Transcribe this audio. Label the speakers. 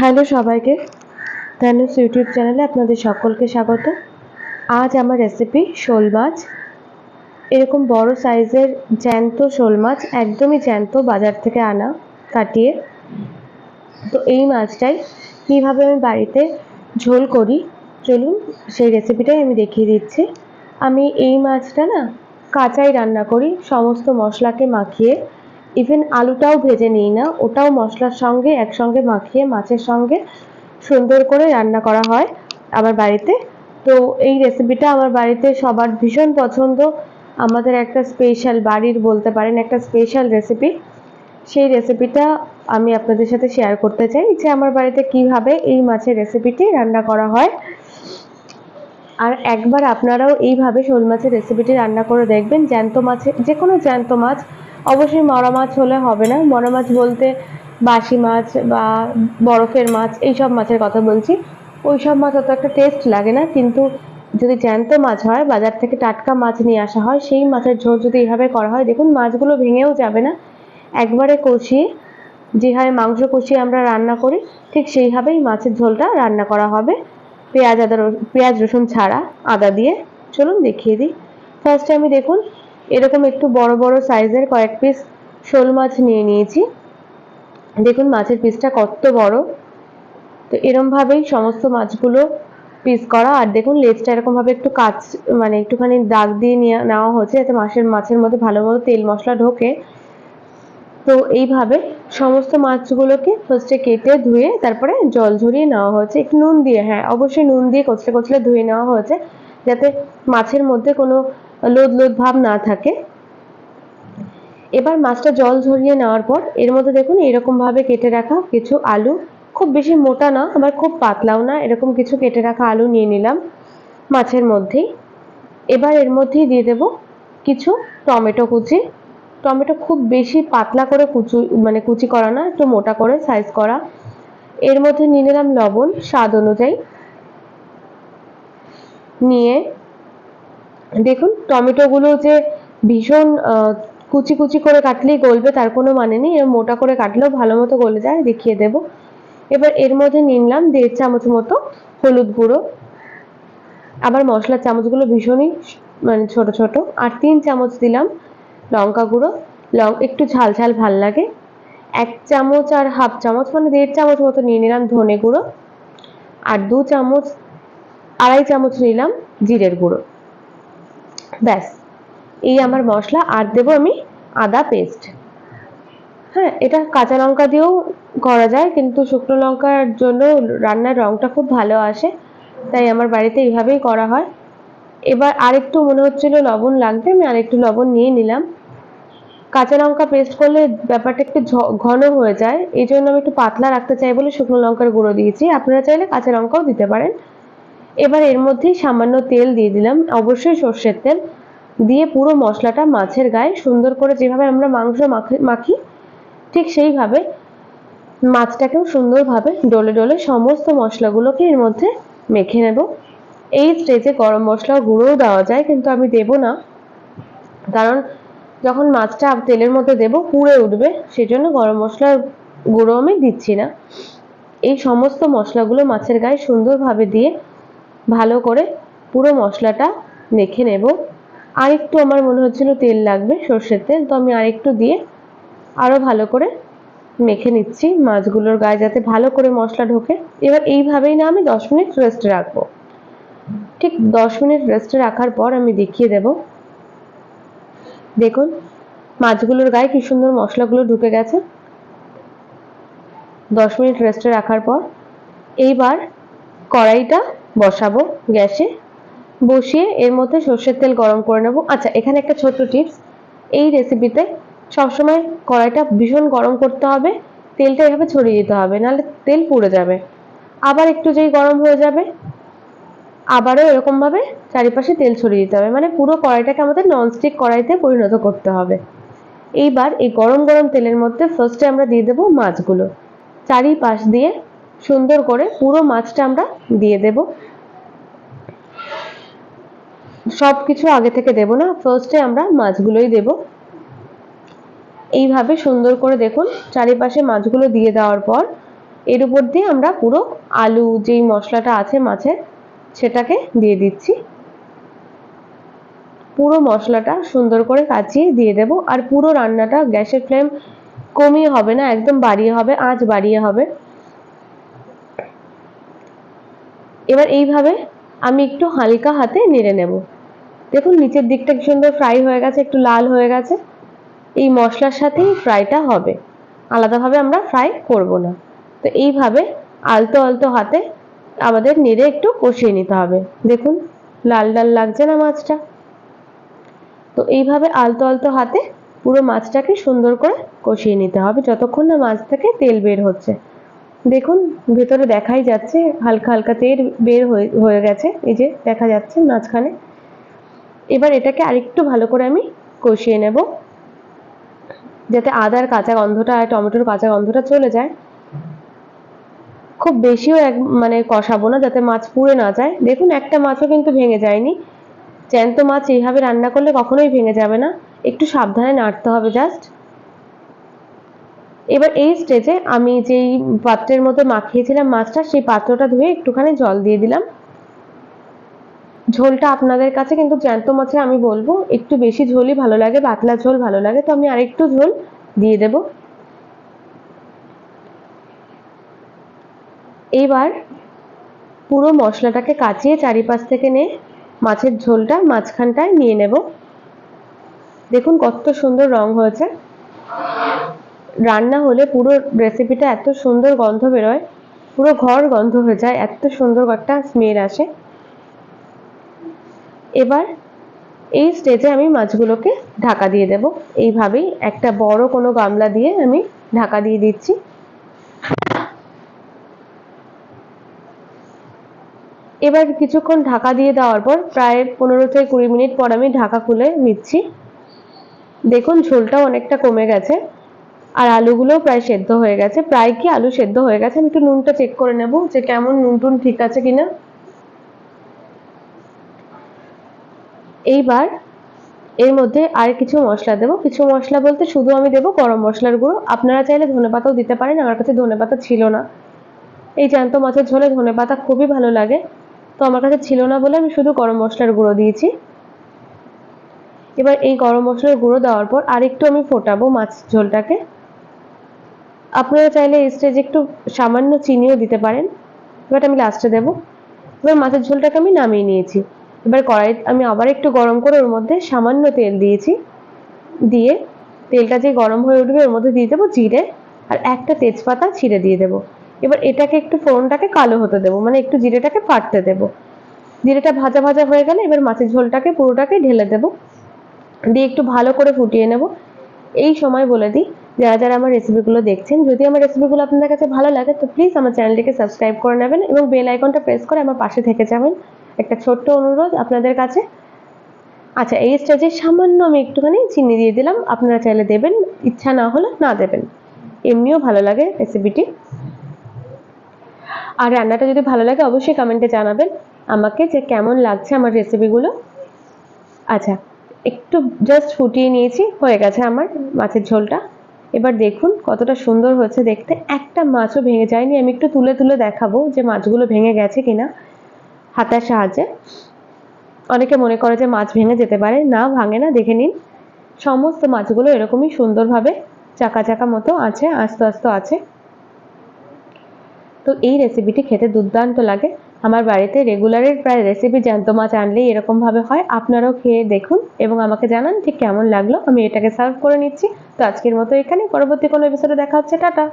Speaker 1: Hello সবাইকে। ধানুস YouTube চ্যানেলে আপনাদের সকলকে স্বাগত। আজ আমার রেসিপি শোল মাছ। এরকম বড় সাইজের জ্যান্ত শোল মাছ একদমই জ্যান্ত বাজার থেকে আনা, কাটিয়ে। তো এই মাছটাই কীভাবে আমি বাড়িতে ঝোল করি, চলুন সেই রেসিপিটাই আমি দেখিয়ে দিচ্ছি। আমি এই মাছটা না কাঁচাই রান্না করি, সমস্ত মশলাকে মাখিয়ে ইভেন আলুটাও ভেজে নিই না, ওটাও মশলার সঙ্গে, একসঙ্গে মাখিয়ে, মাছের সঙ্গে সুন্দর করে রান্না করা হয় আমার বাড়িতে। তো এই রেসিপিটা আমার বাড়িতে সবার ভীষণ পছন্দ। আমাদের একটা স্পেশাল বাড়ির বলতে পারেন একটা স্পেশাল রেসিপি সেই রেসিপিটা আমি আপনাদের সাথে শেয়ার করতে চাই যে আমার বাড়িতে কীভাবে এই মাছের রেসিপিটি রান্না করা হয়। আর একবার আপনারাও এইভাবে শোল মাছের রেসিপিটি রান্না করে দেখবেন, জ্যান্ত মাছের যে কোনো জ্যান্ত মাছ অবশ্যই মরা মাছ হলে হবে না। মরা মাছ বলতে বাসি মাছ বা বরফের মাছ, এইসব মাছের কথা বলছি। ওই সব মাছ অত একটা টেস্ট লাগে না, কিন্তু যদি জ্যান্ত মাছ হয়, বাজার থেকে টাটকা মাছ নিয়ে আসা হয়, সেই মাছের ঝোল যদি এইভাবে করা হয়, দেখুন মাছগুলো ভেঙেও যাবে না। একবারে কষিয়ে যেভাবে মাংস কষিয়ে আমরা রান্না করি, ঠিক সেইভাবেই মাছের ঝোলটা রান্না করা হবে। পেঁয়াজ, আদা পেঁয়াজ, রসুন ছাড়া আদা দিয়ে। চলুন দেখিয়ে দিই। ফার্স্টে আমি দেখুন এরকম একটু বড় বড় সাইজের কয়েক পিস শোল মাছ নিয়ে নিয়েছি। দেখুন মাছের পিসটা কত বড়। তো এরমভাবেই সমস্ত মাছগুলো পিস করা। আর দেখুন লেজটা এরকমভাবে একটু কাচ মানে একটুখানি দাগ দিয়ে নিয়ে নেওয়া হচ্ছে যাতে মাছের মাছের মধ্যে ভালো মতো তেল মশলা ঢোকে। তো এইভাবে সমস্ত মাছগুলোকে ফার্স্টে কেটে ধুয়ে তারপরে জল ঝরিয়ে নেওয়া হয়েছে। একটু নুন দিয়ে হ্যাঁ অবশ্যই নুন দিয়ে কচলে কচলে ধুয়ে নেওয়া হয়েছে। যাতে মাছের মধ্যে কোনো লোদ লোদ ভাব না থাকে। এবার মাছটা জল ঝরিয়ে নেওয়ার পর এর মধ্যে দেখুন এরকমভাবে কেটে রাখা কিছু আলু। খুব বেশি মোটা না, আবার খুব পাতলাও না, এরকম কিছু কেটে রাখা আলু নিয়ে নিলাম মাছের মধ্যেই। এবার এর মধ্যেই দিয়ে দেব কিছু টমেটো কুচি। টমেটো খুব বেশি পাতলা করে কুচু মানে কুচি করা না, একটু মোটা করে সাইজ করা। এর মধ্যে নিয়ে নিলাম লবণ, স্বাদ অনুযায়ী। নিয়ে দেখুন, টমেটোগুলো যে ভীষণ কুচি কুচি করে কাটলেই গলবে, তার কোনো মানে নেই। এর মোটা করে কাটলেও ভালো মতো গলে যায়, দেখিয়ে দেব। এবার এর মধ্যে নিলাম দেড় চামচ মতো হলুদ গুঁড়ো। আবার মশলার চামচগুলো ভীষণই মানে ছোট ছোট। আর তিন চামচ দিলাম লঙ্কা গুঁড়ো। লং, একটু ঝাল ঝাল ভালো লাগে। এক চামচ আর হাফ চামচ মানে দেড় চামচ মতো নিয়ে নিলাম ধনে গুঁড়ো। আর দু চামচ, আড়াই চামচ নিলাম জিরের গুঁড়ো। ব্যাস। এই আমার মশলা, আর দেবো আমি আদা পেস্ট হ্যাঁ এটা কাঁচা লঙ্কা দিয়েও করা যায়, কিন্তু শুকনো লঙ্কার জন্য রান্নার রঙটা খুব ভালো আসে, তাই আমার বাড়িতে এইভাবেই করা হয়। এবার আরেকটু মনে হচ্ছিল লবণ লাগবে, আমি আরেকটু লবণ নিয়ে নিলাম। কাঁচা লঙ্কা পেস্ট করলে ব্যাপারটা একটু ঘন হয়ে যায়, এই জন্য আমি একটু পাতলা রাখতে চাই বলে শুকনো লঙ্কার গুঁড়ো দিয়েছি। আপনারা চাইলে কাঁচা লঙ্কাও দিতে পারেন। এবার এর মধ্যেই সামান্য তেল দিয়ে দিলাম, অবশ্যই সর্ষের তেল। দিয়ে পুরো মশলাটা মাছের গায়ে সুন্দর করে যেভাবে আমরা মাংস মাখি ঠিক সেইভাবে মাছটাকেও সুন্দরভাবে ডলে ডলে সমস্ত মশলাগুলোকে এর মধ্যে মেখে নেব। এই স্টেজে গরম মশলা গুঁড়োও দেওয়া যায়, কিন্তু আমি দেব না। কারণ যখন মাছটা তেলের মধ্যে দেব, পুড়ে উঠবে, সেজন্য গরম মশলার গুঁড়ো আমি দিচ্ছি না। এই সমস্ত মশলাগুলো মাছের গায়ে সুন্দরভাবে দিয়ে ভালো করে পুরো মশলাটা মেখে নেব। আরেকটু আমার মনে হচ্ছিল তেল লাগবে, সর্ষের তেল, তো আমি আরেকটু দিয়ে আরও ভালো করে মেখে নিচ্ছি মাছগুলোর গায়ে যাতে ভালো করে মশলা ঢোকে। এবার এইভাবেই না আমি দশ মিনিট রেস্টে রাখব। ঠিক দশ মিনিট রেস্টে রাখার পর আমি দেখিয়ে দেব। দেখুন, মাছগুলোর গায়ে কি সুন্দর মশলাগুলো ঢুকে গেছে। দশ মিনিট রেস্টে রাখার পর এইবার কড়াইটা বসাবো গ্যাসে। বসিয়ে এর মধ্যে সর্ষের তেল গরম করে নেব। আচ্ছা এখানে একটা ছোট্ট টিপস। এই রেসিপিতে সবসময় কড়াইটা ভীষণ গরম করতে হবে। তেলটা এভাবে ছড়িয়ে দিতে হবে, নাহলে তেল পুড়ে যাবে। আবার একটু যেই গরম হয়ে যাবে, আবারও এরকমভাবে চারিপাশে তেল ছড়িয়ে দিতে হবে। মানে পুরো কড়াইটাকে আমাদের ননস্টিক কড়াইতে পরিণত করতে হবে। এইবার এই গরম গরম তেলের মধ্যে ফার্স্টে আমরা দিয়ে দেবো মাছগুলো। চারিপাশ দিয়ে সুন্দর করে পুরো মাছটা আমরা দিয়ে দেব। সব কিছু আগে থেকে দেব না। ফার্স্টে আমরা মাছগুলোই দেব। এইভাবে সুন্দর করে দেখুন, চারিপাশে মাছগুলো দিয়ে দেওয়ার পর এর উপর দিয়ে আমরা পুরো আলু যেই মশলাটা আছে মাছের সেটাকে দিয়ে দিচ্ছি। পুরো মশলাটা সুন্দর করে কাচিয়ে দিয়ে দেব আর পুরো রান্নাটা গ্যাসের ফ্লেম কমিয়ে হবে না, একদম বাড়িয়ে হবে, আঁচ বাড়িয়ে হবে। এবার এইভাবে আমি একটু হালকা হাতে নেড়ে নেব। দেখুন, নিচের দিকটা কি সুন্দর ফ্রাই হয়ে গেছে, একটু লাল হয়ে গেছে। এই মশলার সাথেই ফ্রাইটা হবে। আলাদাভাবে আমরা ফ্রাই করব না। তো এইভাবে আলতো আলতো হাতে আমাদের নেড়ে একটু কষিয়ে নিতে হবে। দেখুন, লাল লাল লাগছে না মাছটা। তো এইভাবে আলতো আলতো হাতে পুরো মাছটাকে সুন্দর করে কষিয়ে নিতে হবে, যতক্ষণ না মাছ থেকে তেল বের হচ্ছে। দেখুন, ভেতরে দেখাই যাচ্ছে, হালকা হালকা তেল বের হয়ে হয়ে গেছে। এই যে দেখা যাচ্ছে মাঝখানে এবার এটাকে আরেকটু ভালো করে আমি কষিয়ে নেব, যাতে আদার কাঁচা গন্ধটা আর টমেটোর কাঁচা গন্ধটা চলে যায়। খুব বেশিও এক মানে কষাবো না যাতে মাছ পুড়ে না যায়। দেখুন, একটা মাছও কিন্তু ভেঙে যায়নি। জ্যান্ত মাছ এইভাবে রান্না করলে কখনোই ভেঙে যাবে না। একটু সাবধানে নাড়তে হবে জাস্ট। এবার এই স্টেজে আমি যেই পাত্রের মধ্যে মাখিয়েছিলাম মাছটা, সেই পাত্রটা ধুয়ে একটুখানি জল দিয়ে দিলাম। ঝোলটা আপনাদের কাছে কিন্তু জ্যান্ত মাছে আমি বলব, একটু বেশি ঝোলই ভালো লাগে, পাতলা ঝোল ভালো লাগে। তো আমি আরেকটু ঝোল দিয়ে দেব। এইবার পুরো মশলাটাকে কাচিয়ে চারিপাশ থেকে নিয়ে মাছের ঝোলটা মাঝখানটায় নিয়ে নেব। দেখুন কত সুন্দর রং হয়েছে। রান্না হলে পুরো রেসিপিটা এত সুন্দর গন্ধ বেরোয়, পুরো ঘর গন্ধ হয়ে যায়, এত সুন্দর একটা স্মেল আসে। এবার এই স্টেজে আমি মাছগুলোকে ঢাকা দিয়ে দেব। এইভাবেই একটা বড় কোনো গামলা দিয়ে আমি ঢাকা দিয়ে দিচ্ছি। এবার কিছুক্ষণ ঢাকা দিয়ে দেওয়ার পর প্রায় পনেরো থেকে কুড়ি মিনিট পর আমি ঢাকা খুলে নিচ্ছি। দেখুন, ঝোলটাও অনেকটা কমে গেছে আর আলুগুলোও প্রায় সেদ্ধ হয়ে গেছে। প্রায় কি আলু সেদ্ধ হয়ে গেছে? আমি একটু নুনটা চেক করে নেব যে কেমন নুন টুন ঠিক আছে কিনা। এইবার এর মধ্যে আর কিছু মশলা দেবো। কিছু মশলা বলতে শুধু আমি দেবো গরম মশলার গুঁড়ো। আপনারা চাইলে ধনে পাতাও দিতে পারেন, আমার কাছে ধনে পাতা ছিল না। এই জ্যান্ত মাছের ঝোলে ধনে পাতা খুবই ভালো লাগে। তো আমার কাছে ছিল না বলে আমি শুধু গরম মশলার গুঁড়ো দিয়েছি। এবার এই গরম মশলার গুঁড়ো দেওয়ার পর আরেকটু আমি ফোটাবো মাছ ঝোলটাকে। আপনারা চাইলে এই স্টেজে একটু সামান্য চিনিও দিতে পারেন। এবার আমি লাস্টে দেবো। এবার মাছের ঝোলটাকে আমি নামিয়ে নিয়েছি। এবার কড়াই, আমি আবার একটু গরম করে ওর মধ্যে সামান্য তেল দিয়েছি। দিয়ে তেলটা যে গরম হয়ে উঠবে ওর মধ্যে দিয়ে দেবো জিরে আর একটা তেজপাতা ছিঁড়ে দিয়ে দেবো। এবার এটাকে একটু ফোড়নটাকে কালো হতে দেবো মানে একটু জিরেটাকে ফাটতে দেবো। জিরেটা ভাজা ভাজা হয়ে গেলে এবার মাছের ঝোলটাকে পুরোটাকে ঢেলে দেবো। দিয়ে একটু ভালো করে ফুটিয়ে নেব। এই সময় বলে দিই, যারা যারা আমার রেসিপিগুলো দেখছেন, যদি আমার রেসিপিগুলো আপনাদের কাছে ভালো লাগে, তো প্লিজ আমার চ্যানেলটিকে সাবস্ক্রাইব করে নেবেন এবং বেল আইকনটা প্রেস করে আমার পাশে থেকে যাবেন। একটা ছোট্ট অনুরোধ আপনাদের কাছে। আচ্ছা এই স্টেজে সামান্য আমি একটুখানি চিনি দিয়ে দিলাম। আপনারা চাইলে দেবেন, ইচ্ছা না হলে না দেবেন। এমনিও ভালো লাগে রেসিপিটি আর রান্নাটা যদি ভালো লাগে, অবশ্যই কমেন্টে জানাবেন আমাকে যে কেমন লাগছে আমার রেসিপিগুলো আচ্ছা একটু জাস্ট ফুটিয়ে নিয়েছি, হয়ে গেছে আমার মাছের ঝোলটা। এবার দেখুন কতটা সুন্দর হয়েছে দেখতে। একটা মাছও ভেঙে যায়নি। আমি একটু তুলে তুলে দেখাবো যে মাছগুলো ভেঙে গেছে কিনা। হাতার সাহায্যে। অনেকে মনে করে যে মাছ ভেঙে যেতে পারে। না, ভাঙে না, দেখে নিন। সমস্ত মাছগুলো এরকমই সুন্দরভাবে চাকা চাকা মতো আছে, আস্তে আস্তে আছে। তো এই রেসিপিটি খেতে দুর্দান্ত লাগে। আমার বাড়িতে রেগুলারের প্রায় রেসিপি জ্যান্ত মাছ আনলেই এরকমভাবে হয়। আপনারাও খেয়ে দেখুন এবং আমাকে জানান ঠিক কেমন লাগল। আমি এটাকে সার্ভ করে নিচ্ছি। তো আজকের মতো এখানে পরবর্তী কোনো এপিসোডে দেখা হচ্ছে। টাটা!